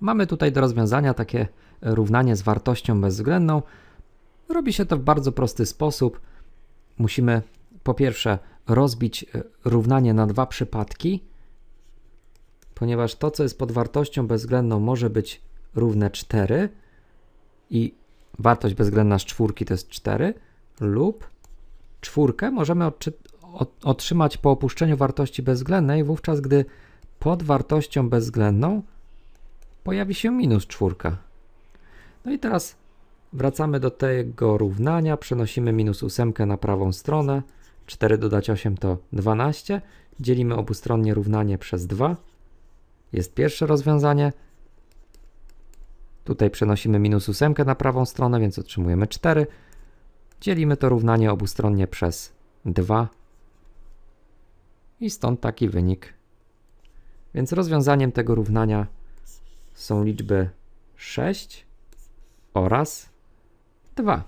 Mamy tutaj do rozwiązania takie równanie z wartością bezwzględną. Robi się to w bardzo prosty sposób. Musimy po pierwsze rozbić e, równanie na dwa przypadki, ponieważ to, co jest pod wartością bezwzględną, może być równe 4 i wartość bezwzględna z czwórki to jest 4 lub czwórkę możemy otrzymać po opuszczeniu wartości bezwzględnej, wówczas gdy pod wartością bezwzględną pojawi się minus czwórka. No i teraz wracamy do tego równania, przenosimy minus ósemkę na prawą stronę, 4 dodać 8 to 12, dzielimy obustronnie równanie przez 2, jest pierwsze rozwiązanie, tutaj przenosimy minus ósemkę na prawą stronę, więc otrzymujemy 4, dzielimy to równanie obustronnie przez 2 i stąd taki wynik. Więc rozwiązaniem tego równania są liczby 6 oraz 2.